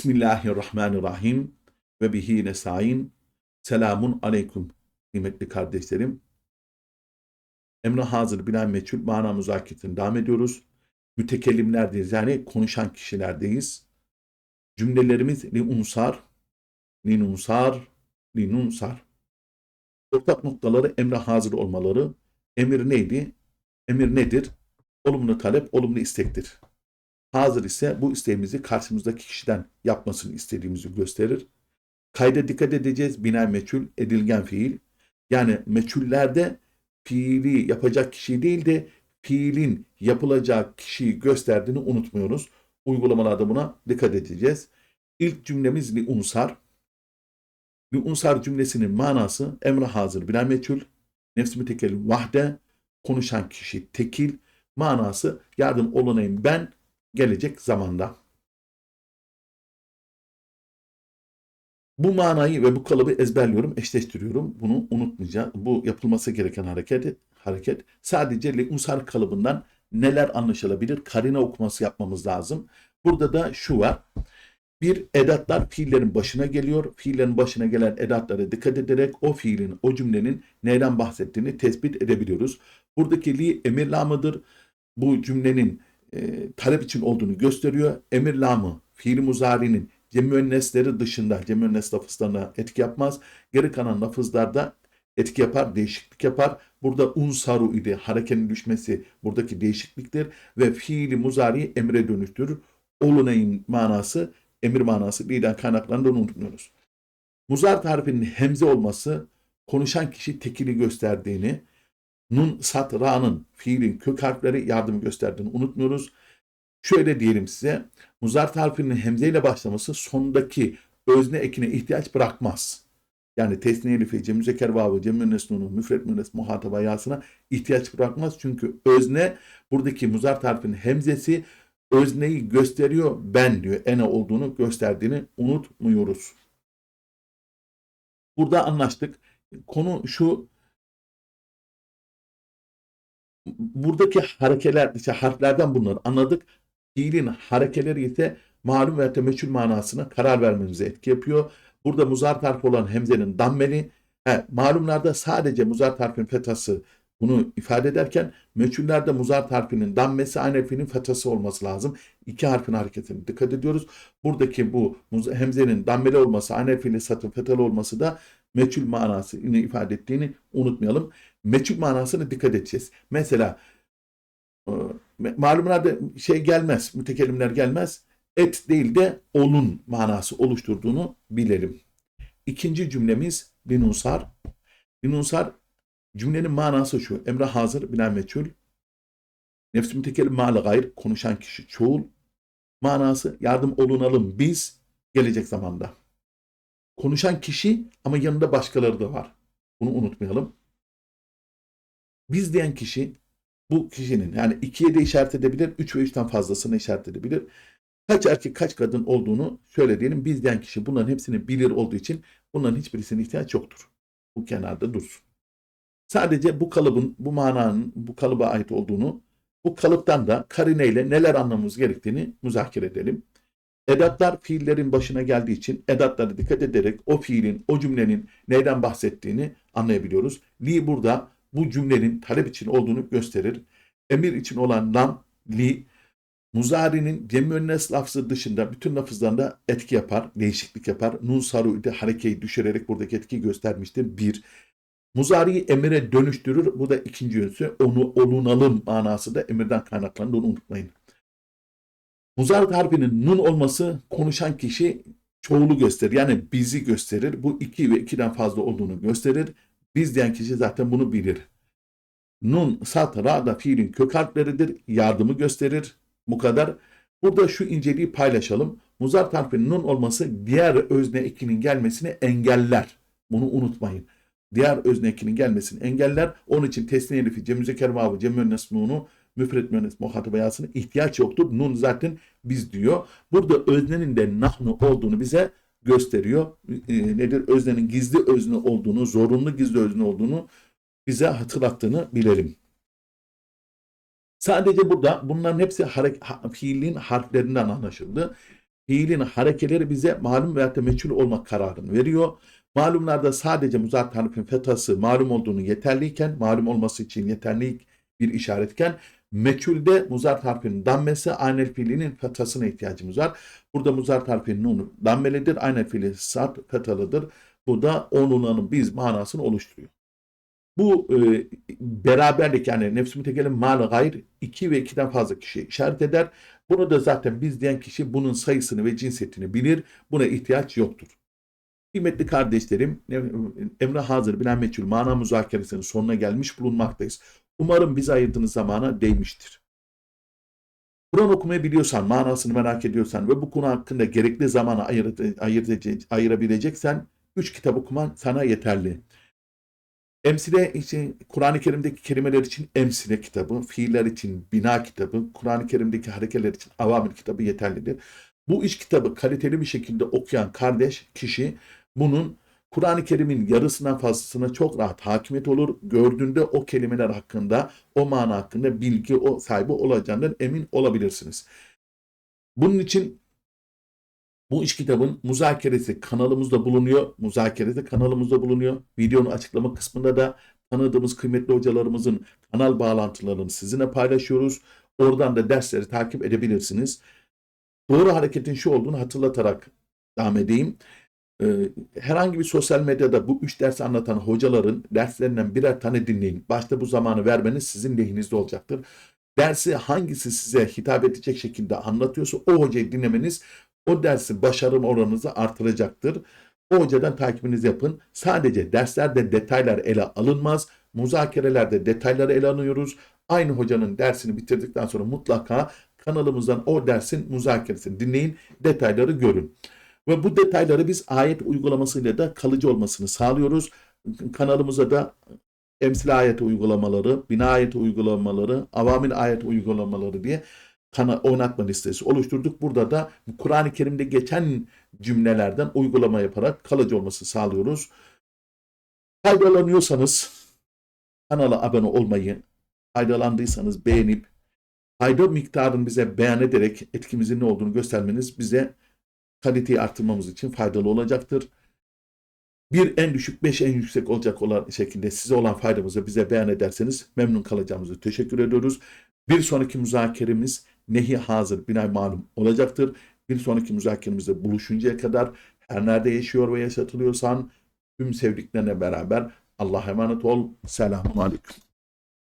Bismillahirrahmanirrahim ve bihi nestaîn. Selamun aleyküm kıymetli kardeşlerim. Emre hazır bilen meçhul mana müzakeretine devam ediyoruz. Mütekellimlerdeyiz yani konuşan kişilerdeyiz. Cümlelerimiz li unsar, li nunsar, li nunsar. Ortak noktaları emre hazır olmaları. Emir neydi? Emir nedir? Olumlu talep, olumlu istektir. Hazır ise bu isteğimizi karşımızdaki kişiden yapmasını istediğimizi gösterir. Kayda dikkat edeceğiz. Bina meçhul, edilgen fiil. Yani meçhullerde fiili yapacak kişi değil de fiilin yapılacak kişiyi gösterdiğini unutmuyoruz. Uygulamalarda buna dikkat edeceğiz. İlk cümlemiz li unsar. Li unsar cümlesinin manası emre hazır bilen meçhul. Nefs mütekellim vahde. Konuşan kişi tekil. Manası yardım olanayım ben gelecek zamanda. Bu manayı ve bu kalıbı ezberliyorum, eşleştiriyorum. Bunu unutmayacağım. Bu yapılması gereken hareket. hareket. Sadece liunsar kalıbından neler anlaşılabilir? Karine okuması yapmamız lazım. Burada da şu var. Bir edatlar fiillerin başına geliyor. Fiillerin başına gelen edatlara dikkat ederek o fiilin, o cümlenin neyden bahsettiğini tespit edebiliyoruz. Buradaki li emir lamıdır. Bu cümlenin e, talep için olduğunu gösteriyor. Emir lamı, fiil muzari'nin cemüennesleri dışında cemüennes lafızlarına etki yapmaz. Geri kalan lafızlarda etki yapar, değişiklik yapar. Burada unsaru idi hareketin düşmesi buradaki değişikliktir ve fiili muzari emre dönüştürür. Olunayın manası, emir manası birden kaynaklarından unutmuyoruz. Muzar tarifinin hemze olması konuşan kişi tekili gösterdiğini, nun sat ra'nın fiilin kök harfleri yardım gösterdiğini unutmuyoruz. Şöyle diyelim size. Muzar harfinin hemze ile başlaması sondaki özne ekine ihtiyaç bırakmaz. Yani tesniyeli fi, cem müzekker vavı, cem müennes nunu, müfret müennes muhataba yasına ihtiyaç bırakmaz. Çünkü özne buradaki muzar harfinin hemzesi özneyi gösteriyor. Ben diyor. Ene olduğunu gösterdiğini unutmuyoruz. Burada anlaştık. Konu şu buradaki harekeler, işte harflerden bunları anladık. Fiilin harekeleri ise malum ve temeçhül manasına karar vermemize etki yapıyor. Burada muzar harfi olan hemzenin dammeli, he, malumlarda sadece muzar harfin fethası bunu ifade ederken meçhullerde muzar harfinin dammesi aynı fiilin fethası olması lazım. İki harfin hareketine dikkat ediyoruz. Buradaki bu hemzenin dammeli olması, aynı fiilin satı fethalı olması da meçhul manasını ifade ettiğini unutmayalım. Meçhul manasına dikkat edeceğiz. Mesela e, malumlarda şey gelmez, mütekellimler gelmez. Et değil de olun manası oluşturduğunu bilelim. İkinci cümlemiz linunsar. Linunsar cümlenin manası şu. Emre hazır, bilen meçhul. Nefs mütekellim mâle gayr, konuşan kişi çoğul. Manası yardım olunalım biz gelecek zamanda. Konuşan kişi ama yanında başkaları da var. Bunu unutmayalım. Biz diyen kişi bu kişinin yani ikiye de işaret edebilir, üç ve üçten fazlasını işaret edebilir. Kaç erkek kaç kadın olduğunu şöyle diyelim. Biz diyen kişi bunların hepsini bilir olduğu için bunların hiçbirisine ihtiyaç yoktur. Bu kenarda dursun. Sadece bu kalıbın, bu mananın bu kalıba ait olduğunu, bu kalıptan da karineyle neler anlamamız gerektiğini müzakere edelim. Edatlar fiillerin başına geldiği için edatlara dikkat ederek o fiilin, o cümlenin neyden bahsettiğini anlayabiliyoruz. Li burada bu cümlenin talep için olduğunu gösterir. Emir için olan lam, li, muzari'nin cemüennes lafzı dışında bütün lafızlarında etki yapar, değişiklik yapar. Nun saru'de harekeyi düşürerek buradaki etki göstermiştir. Bir, muzari'yi emire dönüştürür. Bu da ikinci yönüsü. Onu olunalım manası da emirden kaynaklandığını unutmayın. Muzari harfinin nun olması konuşan kişi çoğulu gösterir. Yani bizi gösterir. Bu iki ve ikiden fazla olduğunu gösterir. Biz diyen kişi zaten bunu bilir. Nun, sat, ra da fiilin kök harfleridir. Yardımı gösterir. Bu kadar. Burada şu inceliği paylaşalım. Muzar harfinin nun olması diğer özne ekinin gelmesini engeller. Bunu unutmayın. Diğer özne ekinin gelmesini engeller. Onun için tesniye elifi, cem müzekker vavı, cem nunu, müfret müennes muhatap ayasına ihtiyaç yoktur. Nun zaten biz diyor. Burada öznenin de nahnu olduğunu bize gösteriyor. E, nedir? Öznenin gizli özne olduğunu, zorunlu gizli özne olduğunu bize hatırlattığını bilelim. Sadece burada bunların hepsi fiilin harflerinden anlaşıldı. fiilin harekeleri bize malum veya da meçhul olmak kararını veriyor. Malumlarda sadece muzat harfin fethası malum olduğunu yeterliyken, malum olması için yeterli bir işaretken, meçhulde muzat harfinin dammesi aynel fiilinin fethasına ihtiyacımız var. Burada muzat harfinin nunu dammelidir, aynel fiili sat fethalıdır. Bu da onunun biz manasını oluşturuyor. Bu e, beraberlik yani nefs-i mütekellim mal gayr iki ve ikiden fazla kişi işaret eder. Bunu da zaten biz diyen kişi bunun sayısını ve cinsiyetini bilir. Buna ihtiyaç yoktur. Kıymetli kardeşlerim, Emre Hazır Bilen Meçhul mana müzakeresinin sonuna gelmiş bulunmaktayız. Umarım bize ayırdığınız zamana değmiştir. Kur'an okumayı biliyorsan, manasını merak ediyorsan ve bu konu hakkında gerekli zamana ayırt, ayırabileceksen 3 kitap okuman sana yeterli. Emsile için Kur'an-ı Kerim'deki kelimeler için emsile kitabı, fiiller için bina kitabı, Kur'an-ı Kerim'deki harekeler için avamir kitabı yeterlidir. Bu üç kitabı kaliteli bir şekilde okuyan kardeş kişi bunun Kur'an-ı Kerim'in yarısından fazlasına çok rahat hakimiyet olur. Gördüğünde o kelimeler hakkında, o mana hakkında bilgi o sahibi olacağından emin olabilirsiniz. Bunun için bu iş kitabın muzakeresi kanalımızda bulunuyor. Muzakeresi kanalımızda bulunuyor. Videonun açıklama kısmında da tanıdığımız kıymetli hocalarımızın kanal bağlantılarını sizinle paylaşıyoruz. Oradan da dersleri takip edebilirsiniz. Doğru hareketin şu olduğunu hatırlatarak devam edeyim. Ee, herhangi bir sosyal medyada bu üç dersi anlatan hocaların derslerinden birer tane dinleyin. Başta bu zamanı vermeniz sizin lehinizde olacaktır. Dersi hangisi size hitap edecek şekilde anlatıyorsa o hocayı dinlemeniz o dersin başarım oranınızı artıracaktır. O hocadan takibinizi yapın. Sadece derslerde detaylar ele alınmaz. Muzakerelerde detayları ele alıyoruz. Aynı hocanın dersini bitirdikten sonra mutlaka kanalımızdan o dersin muzakeresini dinleyin. Detayları görün. Ve bu detayları biz ayet uygulamasıyla da kalıcı olmasını sağlıyoruz. Kanalımıza da emsil ayet uygulamaları, bina ayet uygulamaları, avamil ayet uygulamaları diye kana oynatma listesi oluşturduk. Burada da Kur'an-ı Kerim'de geçen cümlelerden uygulama yaparak kalıcı olması sağlıyoruz. Faydalanıyorsanız kanala abone olmayı, faydalandıysanız beğenip fayda miktarını bize beyan ederek etkimizin ne olduğunu göstermeniz bize kaliteyi arttırmamız için faydalı olacaktır. Bir en düşük, beş en yüksek olacak olan şekilde size olan faydamızı bize beyan ederseniz memnun kalacağımızı teşekkür ediyoruz. Bir sonraki müzakeremiz nehi hazır binay malum olacaktır. Bir sonraki müzakeremizde buluşuncaya kadar her nerede yaşıyor ve yaşatılıyorsan tüm sevdiklerine beraber Allah'a emanet ol. Selamun Aleyküm.